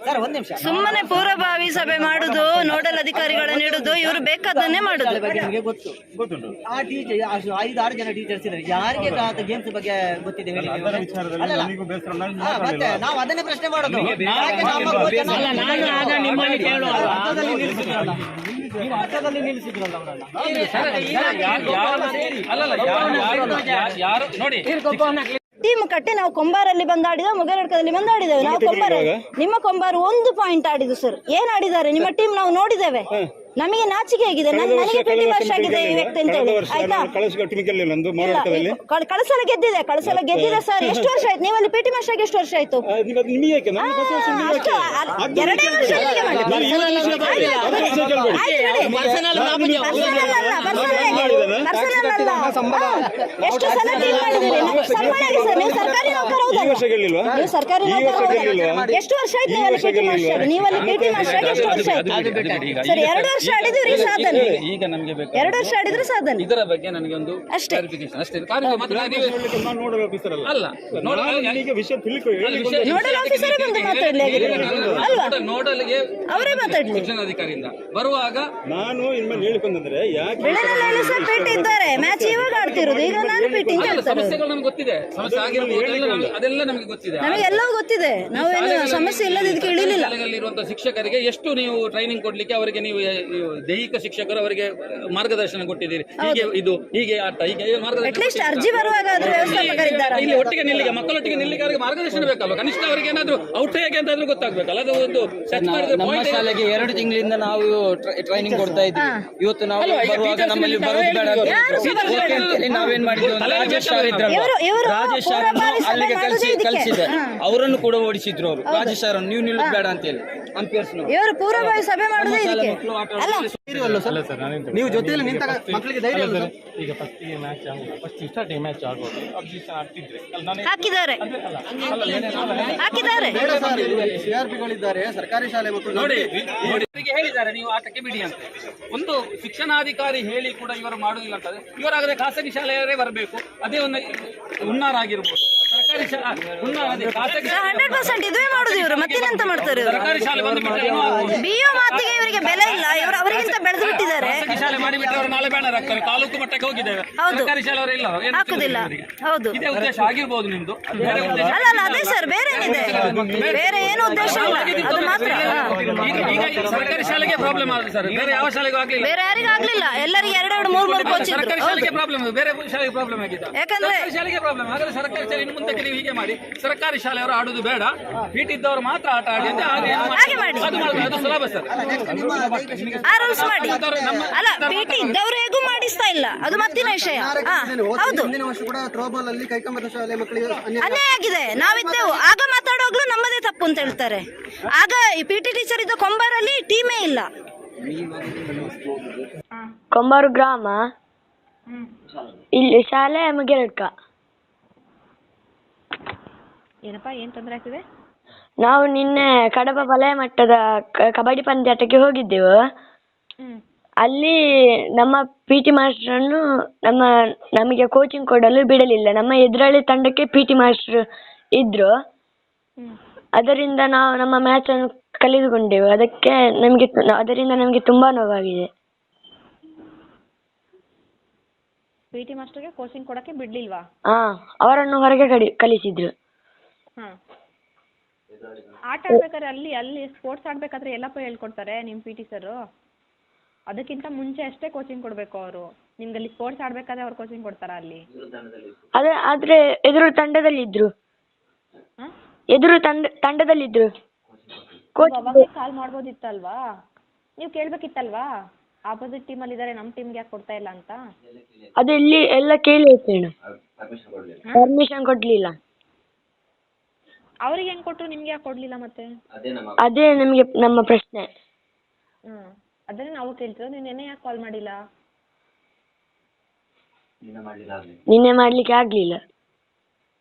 Speaker 2: ಸರ್ ಒಂದ್ ನಿಮಿಷ.
Speaker 3: ಸುಮ್ಮನೆ ಪೂರ್ವಭಾವಿ ಸಭೆ ಮಾಡುದು ನೋಡಲ್ ಅಧಿಕಾರಿಗಳನ್ನ ಇಡುದು ಇವರು ಬೇಕಾದನ್ನೇ ಮಾಡುದು.
Speaker 2: ಆ ಟೀಚರ್ ಐದು ಆರು ಜನ ಟೀಚರ್ಸ್ ಇದ್ದಾರೆ. ಯಾರಿಗೆ ಗೇಮ್ಸ್ ಬಗ್ಗೆ ಗೊತ್ತಿದೆ ಹೇಳಿ ಹಾ, ಮತ್ತೆ ನಾವು ಅದನ್ನೇ ಪ್ರಶ್ನೆ ಮಾಡೋದು. ಯಾಕೆ ನಮ್ಮ ಅರ್ಧದಲ್ಲಿ ನಿಲ್ಲಿಸಿದ್ರಲ್ಲ. ನೀವು ಅರ್ಧದಲ್ಲಿ ನಿಲ್ಲಿಸಿದ್ರಲ್ಲ ಅವರನ್ನ.
Speaker 3: ಟೀಮ್ ಕಟ್ಟಿ ನಾವು ಕೊಂಬಾರಲ್ಲಿ ಬಂದಾಡಿದ ಮೊಗರಡ್ಕದಲ್ಲಿ ಬಂದಾಡಿದ್ದೇವೆ ನಾವು ಕೊಂಬಾರ ನಿಮ್ಮ ಕೊಂಬಾರು ಒಂದು ಪಾಯಿಂಟ್ ಆಡಿದ್ದು ಸರ್ ಏನ್ ಆಡಿದ್ದಾರೆ? ನಿಮ್ಮ ಟೀಮ್ ನಾವು ನೋಡಿದ್ದೇವೆ. ನಮಗೆ ನಾಚಿಕೆ ಆಗಿದೆ. ನನ್- ನನಗೆ ಟ್ವೆಂಟಿ ವರ್ಷ ಆಗಿದೆ ಈ ವ್ಯಕ್ತಿ ಅಂತ ಹೇಳಿ. ಆಯ್ತಾ?
Speaker 7: ಕಳಿಸಿ ನಂದು ಮಾರಾಟದಲ್ಲಿ.
Speaker 3: ಕಳಸಲ ಗೆದ್ದಿದೆ ಕಳಸಲ ಗೆದ್ದಿದೆ ಸರ್ ಎಷ್ಟು ವರ್ಷ ಆಯ್ತು? ನೀವಲ್ಲಿ ಪಿ ಟಿ ಮಾಸ್ಟರ್ಗೆ ಎಷ್ಟು ವರ್ಷ ಆಯ್ತು?
Speaker 7: ನಿಮಗೆ ಯಾಕೆ
Speaker 3: ಆ,
Speaker 7: ನಾನು ಹೊಸ ವರ್ಷ ನಿಮಗೆ
Speaker 3: ಅಷ್ಟು
Speaker 7: ಯಾಕೆ?
Speaker 3: ಅಲ್ಲ,
Speaker 7: ಅದು
Speaker 3: ಎರಡೇ ವರ್ಷ ಇಲ್ಲಿಗೆ ಮಾಡಿ.
Speaker 7: ನಾನು ಈ ಒಂದು ವಿಷಯ
Speaker 3: ಆಯ್ತು,
Speaker 7: ಕೇಳ್ಬೇಡಿ. ಅದು ವಿಷಯ ಕೇಳ್ಬೇಡಿ.
Speaker 3: ಆಯ್ತು ಬಿಡಿ.
Speaker 7: ನಾನು
Speaker 3: ಪರ್ಸನಲ್ ಅಲ್ಲ, ಪರ್ಸನಲ್ ಆಗಿ. ಪರ್ಸನಲ್ ಅಲ್ಲ. ಹಾ. ಎಷ್ಟು ಸಲ ಟೀಮ್ ಮಾಡಿದ್ದೀರಿ? ನಮ್ಮ ಸಂಬಳ. ಆಗಿ ಸರ್ ನೀವು ಸರ್ಕಾರಿ ನೌಕರ
Speaker 7: ಈ
Speaker 3: ಹೌದಲ್ಲ
Speaker 7: ವರ್ಷ ಗೆಲ್ಲಿಲ್ವಾ
Speaker 3: ನೀವು ಸರ್ಕಾರಿ
Speaker 7: ಈ
Speaker 3: ನೌಕರ ಹೌದಲ್ಲ
Speaker 7: ಗೆಲ್ಲಿಲ್ವಾ
Speaker 3: ಎಷ್ಟು ವರ್ಷ ಆಯ್ತು ನೀವಲ್ಲಿ ಪಿ ಟಿ ಮಾಸ್ಟರ್ ನೀವಲ್ಲಿ ಪಿ ಟಿ ಮಾಸ್ಟರ್ ಎಷ್ಟು ವರ್ಷ ಆಯ್ತು? ಸರ್ ಎರಡು ವರ್ಷ ಆಡಿದ್ರಿ ಸಾಧನೆ?
Speaker 1: ಈಗ ನಮಗೆ ಬೇಕು
Speaker 3: ಎರಡು ವರ್ಷ ಆಡಿದ್ರೆ ಸಾಧನೆ.
Speaker 1: ಇದರ ಬಗ್ಗೆ ನನಗೆ ಒಂದು
Speaker 3: ಅಷ್ಟೇ.
Speaker 1: ಕ್ಲಾರಿಫಿಕೇಶನ್ ಅಷ್ಟೇ. ಕಾರ್ಯ ಮಾತ್ರ ನೀವು-
Speaker 7: ನಾನು ನೋಡಲ್ ಆಫೀಸರ್ ಅಲ್ಲ.
Speaker 1: ಅಲ್ಲ. ನೋಡ
Speaker 7: ನಾನು ನಿಮಗೆ ವಿಷಯ ತಿಳ್ಕೊ ಹೇಳಿ
Speaker 1: ವಿಷಯ-
Speaker 3: ನೋಡಲ್ ಆಫೀಸರೇ ಬಂದು ಮಾತಾಡ್ಲಿ ಹಾಗಿದ್ರೆ. ಅಲ್ವಾ?
Speaker 1: ನೋಡಲ್- ನೋಡಲ್ಗೆ
Speaker 3: ಅವರೇ ಮಾತಾಡ್ಲಿ.
Speaker 1: ಶಿಕ್ಷಣಾಧಿಕಾರಿಯಿಂದ. ಬರುವಾಗ
Speaker 7: ನಾನು ಇನ್ಮೇಲೆ ಹೇಳ್ಕೊಂಡ್ರೆ ಯಾಕೆ
Speaker 3: ಬೆಳೆನಲ್ಲಿ ಸಹ ಪೇಟೆ ಇದ್ದಾರೆ. ಮ್ಯಾಚ್ ಇವಾಗ ಆಡ್ತಿರೋದು. ಈಗ ನಾನು ಪೇಟಿಂಗ್ ಅಂತ
Speaker 1: ಅಲ್ಲ, ಸಮಸ್ಯೆಗಳು ನಮ್ಗೆ ಗೊತ್ತಿದೆ. ಸಮಸ್ಯೆ ಆಗಿರ್ಬೋದು ಅದೆಲ್ಲ ನಮ್ಗೆ- ಅದೆಲ್ಲ ನಮಗೆ ಗೊತ್ತಿದೆ.
Speaker 3: ನಮಗೆ ಎಲ್ಲವೂ ಗೊತ್ತಿದೆ. ನಾವೇನು ಸಮಸ್ಯೆ ಇಲ್ಲದಿದ್ದಕ್ಕೆ ಇದಕ್ಕೆ ಇಳಿಲಿಲ್ಲ.
Speaker 1: ಶಾಲೆಗಳಲ್ಲಿರುವಂತಹ ಶಿಕ್ಷಕರಿಗೆ ಎಷ್ಟು ನೀವು ಟ್ರೈನಿಂಗ್ ಕೊಡ್ಲಿಕ್ಕೆ ಅವರಿಗೆ ನೀವು ದೈಹಿಕ ಶಿಕ್ಷಕರು ಅವರಿಗೆ ಮಾರ್ಗದರ್ಶನ ಕೊಟ್ಟಿದ್ದೀರಿ. ಹೀಗೆ ಇದು ಹೀಗೆ ಆಟ ಹೀಗೆ ಮಾರ್ಗದರ್ಶನ
Speaker 3: ಅರ್ಜಿ ಬರುವಾಗ
Speaker 1: ಇಲ್ಲಿ ಒಟ್ಟಿಗೆ ನಿಲ್ಲಿಗೆ ಮಕ್ಕಳೊಟ್ಟಿಗೆ ನಿಲ್ಲಿಗೆ ಅವರಿಗೆ ಮಾರ್ಗದರ್ಶನ ಬೇಕಲ್ಲ ಕನಿಷ್ಠ ಅವರಿಗೆ ಏನಾದ್ರು ಔಟ್ ಹೇಗೆ ಅಂತಾದ್ರೂ ಗೊತ್ತಾಗ್ಬೇಕಲ್ಲ ಅದು ಒಂದು
Speaker 8: ನಮ್ಮ ಶಾಲೆಗೆ ಎರಡು ತಿಂಗಳಿಂದ ನಾವು ಟ್ರೈನಿಂಗ್ ಕೊಡ್ತಾ ಇದ್ವಿ ಇವತ್ತು ನಾವು ಬರುವಾಗ ನಮ್ಮಲ್ಲಿ ಬರೋದು ಬೇಡ ಅಂತ ನಾವೇನ್ ಮಾಡಿದ್ವಿ ರಾಜೇಶ್ ಸರ್
Speaker 3: ಇವರು
Speaker 8: ರಾಜೇಶ್ ಅಲ್ಲಿಗೆ
Speaker 3: ಹಾ.
Speaker 8: ಅವರನ್ನು ಕೂಡ ಓಡಿಸಿದ್ರು ಅವರು. ರಾಜೇಶ್ ಸರ್ ನೀವು ನಿಲ್ಲಬೇಡ ಬೇಡ ಅಂತ ಹೇಳಿ
Speaker 3: ಇವರು ಪೂರ್ವಭಾವಿ ಸಭೆ ಮಾಡೋದೇ ಇದಕ್ಕೆ. ಅಲ್ಲ.
Speaker 4: ಸರ್? ನೀವು ಜೊತೆಯಲ್ಲಿ ನಿಂತಾಗ ಮಕ್ಕಳಿಗೆ ಧೈರ್ಯ ಅಲ್ಲ ಸರ್
Speaker 9: ಈಗ ಫಸ್ಟಿಗೆ ಮ್ಯಾಚ್ ಆಗುದು ಫಸ್ಟ್ ಸ್ಟಾರ್ಟಿಂಗ್ ಮ್ಯಾಚ್ ಆಗೋದು ಅಲ್ಲಿ ನಾನು
Speaker 3: ಹಾಕಿದ್ದಾರೆ. ಹಾಕಿದ್ದಾರೆ.
Speaker 4: ಬೇಡ ಸರ್ ಸಿ ಆರ್ ಪಿಗಳಿದ್ದಾರೆ ಸರ್ಕಾರಿ ಶಾಲೆ ಮಕ್ಕಳು
Speaker 1: ನೋಡಿ. ಇವರಿಗೆ ಹೇಳಿದ್ದಾರೆ ನೀವು ಆಟಕ್ಕೆ ಬಿಡಿ ಅಂತ. ಒಂದು ಶಿಕ್ಷಣಾಧಿಕಾರಿ ಹೇಳಿ ಕೂಡ ಇವರು ಮಾಡುದಿಲ್ಲ ಅಂತಂದ್ರೆ ಇವರಾಗದೆ ಖಾಸಗಿ ಶಾಲೆಯವರೇ ಬರಬೇಕು. ಅದೇ ಒಂದು ಹುನ್ನಾರ ಆಗಿರ್ಬೋದು.
Speaker 3: ಹಂಡ್ರೆಡ್ ಪರ್ಸೆಂಟ್ ಇದುವೇ ಮಾಡುದು ಇವರು. ಮತ್ತೇನಂತ ಮಾಡ್ತಾರೆ ಇವರು?
Speaker 1: ಶಾಲೆ.
Speaker 3: ಬಿಒ ಮಾತಿಗೆ ಇವರಿಗೆ ಬೆಲೆ ಇಲ್ಲ. ಇವರು ಅವರಿಗಿಂತ ಬೆಳೆದು ಬಿಟ್ಟಿದ್ದಾರೆ.
Speaker 1: ಶಾಲೆ ಮಾಡಿಬಿಟ್ರೆ ಅವರು ನಾಳೆ ಬ್ಯಾನರ್ ಹಾಕ್ತಾರೆ ತಾಲೂಕು ಮಟ್ಟಕ್ಕೆ ಹೋಗಿದ್ದೇವೆ.
Speaker 3: ಹೌದು.
Speaker 1: ಸರ್ಕಾರಿ ಶಾಲೆಯವರು ಇಲ್ಲ. ಏನು
Speaker 3: ಹಾಕುದಿಲ್ಲ? ಹೌದು.
Speaker 1: ಇದೇ ಉದ್ದೇಶ ಆಗಿರ್ಬೋದು ನಿಮ್ದು. ಬೇರೆ ಉದ್ದೇಶ
Speaker 3: ಅಲ್ಲ ಅಲ್ಲ ಅದೇ ಸರ್ ಬೇರೆ ಏನಿದೆ? ಬೇರೆ ಏನು ಉದ್ದೇಶ ಇಲ್ಲ. ಅದು ಮಾತ್ರ.
Speaker 1: ಈಗ ಈಗ ಸರ್ಕಾರಿ ಶಾಲೆಗೆ ಪ್ರಾಬ್ಲಮ್ ಆಗುತ್ತೆ ಸರ್. ಬೇರೆ ಯಾವ ಶಾಲೆಗೂ ಆಗ್ಲಿಲ್ಲ.
Speaker 3: ಬೇರೆ ಯಾರಿಗೂ ಆಗ್ಲಿಲ್ಲ. ಎಲ್ಲರಿಗೆ ಎರಡೆರಡು ಮೂರ್ ಮೂರು ಕೋಚ್ ಇದ್ರು.
Speaker 1: ಸರ್ಕಾರಿ ಶಾಲೆಗೆ ಪ್ರಾಬ್ಲಮ್ ಬೇರೆ ಶಾಲೆಗೆ ಪ್ರಾಬ್ಲಮ್ ಆಗಿದೆ
Speaker 3: ಯಾಕಂದ್ರೆ-
Speaker 1: ಸರ್ಕಾರಿ ಶಾಲೆಗೆ ಪ್ರಾಬ್ಲಮ್ ಹಾಗಾದ್ರೆ ಸರ್ಕಾರಿ ಶಾಲೆ ಇನ್ನು ಮುಂದಕ್ಕೆ ನೀವು ಹೀಗೆ ಮಾಡಿ ಸರ್ಕಾರಿ ಶಾಲೆಯವರು ಆಡುದು ಬೇಡ ಇದ್ದವರು ಮಾತ್ರ ಆಟ ಆಡಿ ಅಂತ ಹಾಗೆ ಮಾಡಿ- ಅದು ಅದು ಸುಲಭ ಸರ್.
Speaker 3: ಆ ರೂಲ್ಸ್ ಮಾಡಿ. ಅಲ್ಲ ಪಿಟಿ ಇದ್ದವರು ಹೇಗೂ ಮಾಡಿಸ್ತಾ ಇಲ್ಲ. ಅದು ಮತ್ತಿನ ವಿಷಯ. ಹಾ ಹೌದು.
Speaker 4: ಮುಂದಿನ ವರ್ಷ ಕೂಡ ಥ್ರೋಬಾಲ್ ಅಲ್ಲಿ ಕೈಕಂಬದ ಶಾಲೆ ಮಕ್ಕಳಿಗೆ ಅನ್ಯಾಯ
Speaker 3: ಅನ್ಯಾಯ ಆಗಿದೆ. ನಾವಿದ್ದೆವು ಆಗ ಮಾತಾಡುವಾಗ್ಲೂ ನಮ್ಮದೇ ತಪ್ಪು ಅಂತ ಹೇಳ್ತಾರೆ. ಆಗ ಈ ಪಿ ಟಿ ಟೀಚರ್ ಇದ್ದ ಕೊಂಬಾರಲ್ಲಿ ಟೀಮೇ ಇಲ್ಲ.
Speaker 10: ಕೊಂಬಾರು ಗ್ರಾಮ. ಇಲ್ಲಿ ಶಾಲೆ ಮುಗಿರಡ್ಕ
Speaker 3: ಏನಪ್ಪ ಏನ್ ತೊಂದರೆ ಆಗ್ತಿದೆ?
Speaker 10: ನಾವು ನಿನ್ನೆ ಕಡಬ ವಲಯ ಮಟ್ಟದ ಕ- ಕಬಡ್ಡಿ ಪಂದ್ಯಾಟಕ್ಕೆ ಹೋಗಿದ್ದೆವು. ಅಲ್ಲಿ ನಮ್ಮ ಪಿ ಟಿ ಮಾಸ್ಟರನ್ನು ನಮ್ಮ ನಮಗೆ ಕೋಚಿಂಗ್ ಕೊಡಲು ಬಿಡಲಿಲ್ಲ. ನಮ್ಮ ಎದುರಾಳಿ ತಂಡಕ್ಕೆ ಪಿ ಟಿ ಮಾಸ್ಟರ್ ಇದ್ರು. ಅದರಿಂದ ನಾವು ನಮ್ಮ ಮ್ಯಾಚ್ ಅನ್ನು ಕಳೆದುಕೊಂಡೆವು. ಅದಕ್ಕೆ ನಮಗೆ ಅದರಿಂದ ನಮಗೆ ತುಂಬಾ ನೋವಾಗಿದೆ.
Speaker 3: ಪಿ ಟಿ ಮಾಸ್ಟರ್ಗೆ ಕೋಚಿಂಗ್ ಕೊಡಕ್ಕೆ ಬಿಡ್ಲಿಲ್ವಾ?
Speaker 10: ಹಾ ಅವರನ್ನು ಹೊರಗೆ ಕಡಿ ಕಳಿಸಿದ್ರು.
Speaker 3: ಹಾಂ ಆಟ ಆಡ್ಬೇಕಾದ್ರೆ ಅಲ್ಲಿ ಅಲ್ಲಿ ಸ್ಪೋರ್ಟ್ಸ್ ಆಡ್ಬೇಕಾದ್ರೆ ಎಲ್ಲಪ್ಪ ಹೇಳ್ಕೊಡ್ತಾರೆ ನಿಮ್ಮ ಪಿ ಟಿ ಸರು ಅದಕ್ಕಿಂತ ಮುಂಚೆ ಅಷ್ಟೇ ಕೋಚಿಂಗ್ ಕೊಡ್ಬೇಕು ಅವರು. ನಿಮ್ಗೆ ಅಲ್ಲಿ ಸ್ಪೋರ್ಟ್ಸ್ ಆಡ್ಬೇಕಾದ್ರೆ ಅವ್ರು ಕೋಚಿಂಗ್ ಕೊಡ್ತಾರಾ ಅಲ್ಲಿ?
Speaker 10: ಅದೇ ಆದ್ರೆ ಎದುರು ತಂಡದಲ್ಲಿದ್ರು
Speaker 3: ಹಾಂ?
Speaker 10: ಎದುರು ತಂಡ ತಂಡದಲ್ಲಿದ್ರು ಕೋಚ್
Speaker 3: ಅವಾಗಲೇ ಕಾಲ್ ಮಾಡ್ಬೋದಿತ್ತಲ್ವಾ? ನೀವು ಕೇಳಬೇಕಿತ್ತಲ್ವಾ? ಆಪೋಸಿಟ್ ಅಲ್ಲಿ ಇದ್ದಾರೆ ನಮ್ಮ ಟೀಮ್ಗೆ ಯಾಕೆ ಕೊಡ್ತಾ ಇಲ್ಲ ಅಂತ?
Speaker 10: ಅದು ಇಲ್ಲಿ ಎಲ್ಲ ಕೇಳಿ ಆಯ್ತು ಪರ್ಮಿಷನ್ ಕೊಡ್ಲಿಲ್ಲ.
Speaker 3: ಅವ್ರಿಗೆ ಹೆಂಗೆ ಕೊಟ್ಟರು ನಿಮ್ಗೆ ಯಾಕೆ ಕೊಡಲಿಲ್ಲ ಮತ್ತೆ?
Speaker 10: ಅದೇ ನಮಗೆ ನಮ್ಮ ಪ್ರಶ್ನೆ.
Speaker 3: ಹ್ಞೂ ಅದನ್ನೇ ನಾವು ಕೇಳ್ತಿರೋದು ನೀವು ನೆನ್ನೆ ಯಾಕೆ ಕಾಲ್ ಮಾಡಿಲ್ಲ?
Speaker 10: ನಿನ್ನೆ ಮಾಡ್ಲಿಕ್ಕೆ ಆಗ್ಲಿಲ್ಲ.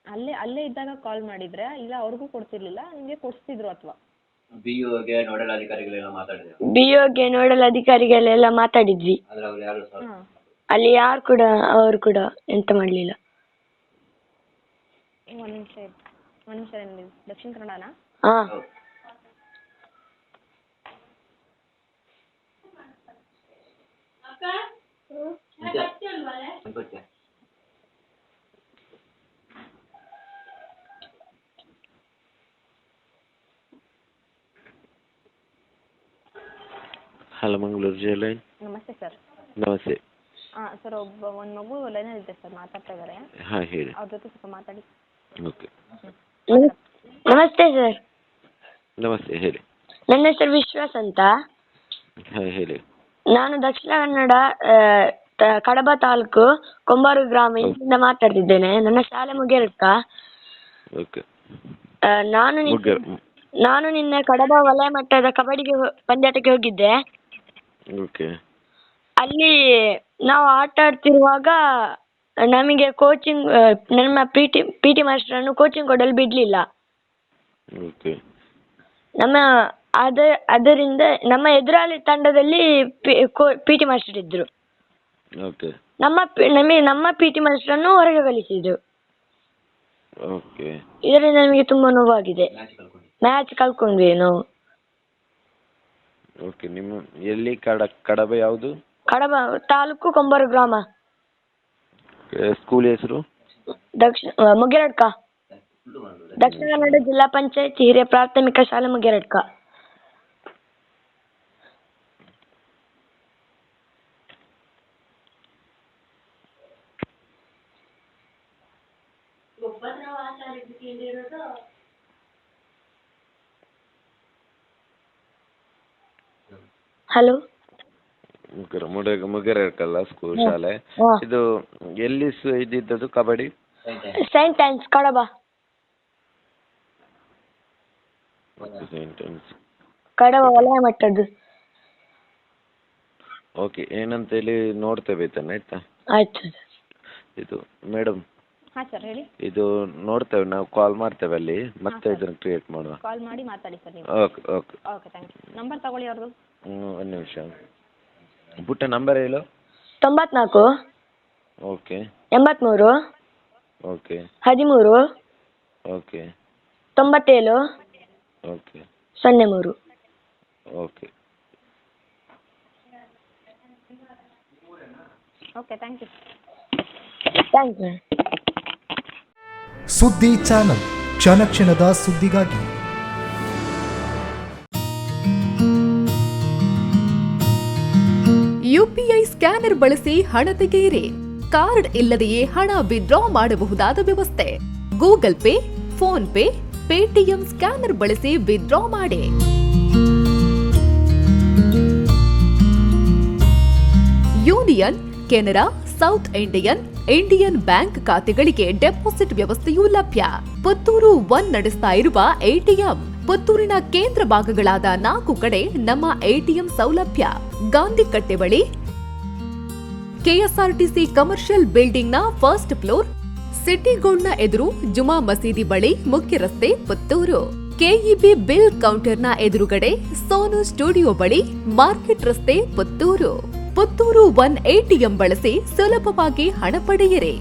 Speaker 11: ಅಲ್ಲೇ ಅಲ್ಲೇ ಇದ್ದಾಗ ಕಾಲ್ ಮಾಡಿದ್ರೆ ಇಲ್ಲ ಅವ್ರಿಗೂ ಕೊಡ್ತಿರ್ಲಿಲ್ಲ ನಿಮಗೆ ಕೊಡ್ತಿದ್ರು ಅಥವಾ?
Speaker 12: ಬಿಒಗೆ ನೋಡಲ್ ಅಧಿಕಾರಿಗಳೆಲ್ಲ ಮಾತಾಡಿದ್ರು.
Speaker 10: ಬಿಒಗೆ ನೋಡಲ್ ಅಧಿಕಾರಿಗಳೆಲ್ಲ ಮಾತಾಡಿದ್ವಿ.
Speaker 12: ಆದ್ರೆ ಅವ್ರು ಯಾರು ಸರ್?
Speaker 11: ಹಾಂ
Speaker 10: ಅಲ್ಲಿ ಯಾರು ಕೂಡ ಅವರು ಕೂಡ ಎಂತ ಮಾಡ್ಲಿಲ್ಲ.
Speaker 11: ಒಂದು ನಿಮಿಷ ಒಂದು ನಿಮಿಷ ನಿಲ್ಲಿ. ದಕ್ಷಿಣ ಕನ್ನಡನಾ?
Speaker 10: ಹಾ
Speaker 13: ಹಲೋ ಮಂಗಳೂರು ಜೈಲೈನ್
Speaker 11: ನಮಸ್ತೆ ಸರ್.
Speaker 13: ನಮಸ್ತೆ.
Speaker 11: ಹಾಂ ಸರ್ ಒಬ್ಬ ಒಂದು ಮಗು ಲೈನಲ್ಲಿ ಇದೆ ಸರ್ ಮಾತಾಡ್ತಾ ಇದ್ದಾರೆ.
Speaker 13: ಹಾಂ ಹೇಳಿ.
Speaker 11: ಅವ್ರ ಜೊತೆ ಸ್ವಲ್ಪ ಮಾತಾಡಿ.
Speaker 13: ಓಕೆ.
Speaker 10: ನಮಸ್ತೆ ಸರ್.
Speaker 13: ನಮಸ್ತೆ ಹೇಳಿ.
Speaker 10: ನನ್ನ ಹೆಸರು ವಿಶ್ವಾಸ್ ಅಂತ.
Speaker 13: ಹಾಂ ಹೇಳಿ.
Speaker 10: ನಾನು ದಕ್ಷಿಣ ಕನ್ನಡ ಆ, ತ- ಕಡಬ ತಾಲೂಕು ಕೊಂಬಾರು ಗ್ರಾಮ ಮಾತಾಡ್ತಿದ್ದೇನೆ. ನನ್ನ ಶಾಲೆ ಮುಗಿಯಲ್ಕ
Speaker 13: ಓಕೆ.
Speaker 10: ನಾನು ನಿನ್ನೆ-
Speaker 13: ಮುಗ್ಗರ್
Speaker 10: ನಾನು ನಿನ್ನೆ ಕಡಬ ವಲಯ ಮಟ್ಟದ ಕಬಡ್ಡಿಗೆ ಹೋ- ಪಂದ್ಯಾಟಕ್ಕೆ ಹೋಗಿದ್ದೆ.
Speaker 13: ಓಕೆ.
Speaker 10: ಅಲ್ಲಿ ನಾವು ಆಟ ಆಡ್ತಿರುವಾಗ ನಮಗೆ ಕೋಚಿಂಗ್ ನಮ್ಮ ಪಿ ಟಿ ಪಿ ಟಿ ಮಾಸ್ಟರನ್ನು ಕೋಚಿಂಗ್ ಕೊಡಲು ಬಿಡಲಿಲ್ಲ.
Speaker 13: ಓಕೆ
Speaker 10: ನಮ್ಮ ಅದ ಅದರಿಂದ ನಮ್ಮ ಎದುರಾಳಿ ತಂಡದಲ್ಲಿ ಪಿ ಟಿ ಮಾಸ್ಟರ್ ಇದ್ದರು
Speaker 13: ಓಕೆ
Speaker 10: ನಮ್ಮ ಪಿ- ನಮಗೆ ನಮ್ಮ ಪಿ ಟಿ ಮಾಸ್ಟರನ್ನು ಹೊರಗೆ ಕಲಿಸಿದ್ರು
Speaker 13: ಓಕೆ
Speaker 10: ಇದರಿಂದ ನಮಗೆ ತುಂಬಾ ನೋವಾಗಿದೆ. ಮ್ಯಾಚ್ ಕಳ್ಕೊಂಡ್ವಿ ನಾವು
Speaker 13: ಓಕೆ ನಿಮ್ಮ ಎಲ್ಲಿ ಕಡ ಕಡಬ ಯಾವುದು?
Speaker 10: ಕಡಬ ತಾಲೂಕು ಕೊಂಬರು ಗ್ರಾಮ.
Speaker 13: ಸ್ಕೂಲ್ ಹೆಸರು?
Speaker 10: ದಕ್ಷಿಣ ಮುಗಿರಡ್ಕ ದಕ್ಷಿಣ ಕನ್ನಡ ಜಿಲ್ಲಾ ಪಂಚಾಯತ್ ಹಿರಿಯ ಪ್ರಾಥಮಿಕ ಶಾಲೆ ಮುಗಿರಡ್ಕ ಹಲೋ?
Speaker 13: ಮುಗ್ಗರ ಇರ್ಕಲ್ಲ ಸ್ಕೂಲ್ ಶಾಲೆ?
Speaker 10: ಹಾ.
Speaker 13: ಇದು ಎಲ್ಲಿ ಸ- ಇದ್ದಿದ್ದದು ಕಬಡ್ಡಿ?
Speaker 10: Saint Ann's Kadaba. ಕಡಬ ವಲಯ ಮಟ್ಟದ್ದು.
Speaker 13: ಓಕೆ ಏನಂತ ಹೇಳಿ ನೋಡ್ತೇವೆ ಇದನ್ನ ಆಯ್ತಾ?
Speaker 10: ಆಯ್ತು.
Speaker 13: ಇದು ಮೇಡಮ್
Speaker 11: ಹಾಂ ಸರ್ ಹೇಳಿ.
Speaker 13: ಇದು ನೋಡ್ತೇವೆ ನಾವು ಕಾಲ್ ಮಾಡ್ತೇವೆ ಅಲ್ಲಿ. ಮತ್ತೆ ಇದನ್ನ ಕ್ರಿಯೇಟ್ ಮಾಡುವ.
Speaker 11: ಕಾಲ್ ಮಾಡಿ ಮಾತಾಡಿ ಸರ್ ನೀವು.
Speaker 13: Okay okay
Speaker 11: okay thank you number ತಗೊಳ್ಳಿ ಅವ್ರದ್ದು
Speaker 13: ಒಂದು ನಿಮಿಷ. ಪುಟ್ಟ ನಂಬರ್ ಹೇಳು.
Speaker 10: ತೊಂಬತ್ನಾಲ್ಕು.
Speaker 13: ಓಕೆ
Speaker 10: ಎಂಬತ್ಮೂರು.
Speaker 13: ಓಕೆ
Speaker 10: ಹದಿಮೂರು.
Speaker 13: ಓಕೆ
Speaker 10: ತೊಂಬತ್ತೇಳು.
Speaker 13: ಓಕೆ
Speaker 10: ಸೊನ್ನೆ ಮೂರು.
Speaker 13: Okay
Speaker 11: okay thank you
Speaker 10: thank you
Speaker 14: ಸುದ್ದಿ ಚಾನಲ್. ಕ್ಷಣ ಕ್ಷಣದ ಸುದ್ದಿಗಾಗಿ
Speaker 15: ಸ್ಕ್ಯಾನರ್ ಬಳಸಿ ಹಣ ತೆಗೆಯಿರಿ. ಕಾರ್ಡ್ ಇಲ್ಲದೆಯೇ ಹಣ ವಿಡ್ರಾ ಮಾಡಬಹುದಾದ ವ್ಯವಸ್ಥೆ. Google Pay PhonePe Paytm scanner ಬಳಸಿ ವಿಡ್ರಾ ಮಾಡಿ. Union Canara South Indian Indian Bank ಖಾತೆಗಳಿಗೆ ಡೆಪಾಸಿಟ್ ವ್ಯವಸ್ಥೆಯೂ ಲಭ್ಯ. ಪುತ್ತೂರು ಒನ್ ನಡೆಸ್ತಾ ಇರುವ ಎಟಿಎಂ ಪುತ್ತೂರಿನ ಕೇಂದ್ರ ಭಾಗಗಳಾದ ನಾಲ್ಕು ಕಡೆ ನಮ್ಮ ಎಟಿಎಂ ಸೌಲಭ್ಯ. ಗಾಂಧಿ ಕಟ್ಟೆ ಬಳಿ ಕೆಎಸ್ಆರ್ಟಿಸಿ ಕಮರ್ಷಿಯಲ್ ಬಿಲ್ಡಿಂಗ್ನ ಫಸ್ಟ್ ಫ್ಲೋರ್ ಸಿಟಿ ಗೋಲ್ಡ್ನ ಎದುರು ಜುಮಾ ಮಸೀದಿ ಬಳಿ ಮುಖ್ಯ ರಸ್ತೆ ಪುತ್ತೂರು. ಕೆಇಬಿ ಬಿಲ್ ಕೌಂಟರ್ನ ಎದುರುಗಡೆ ಸೋನು ಸ್ಟುಡಿಯೋ ಬಳಿ ಮಾರ್ಕೆಟ್ ರಸ್ತೆ ಪುತ್ತೂರು. ಪುತ್ತೂರು ಒನ್ ಎಟಿಎಂ ಬಳಸಿ ಸುಲಭವಾಗಿ ಹಣ ಪಡೆಯಿರಿ.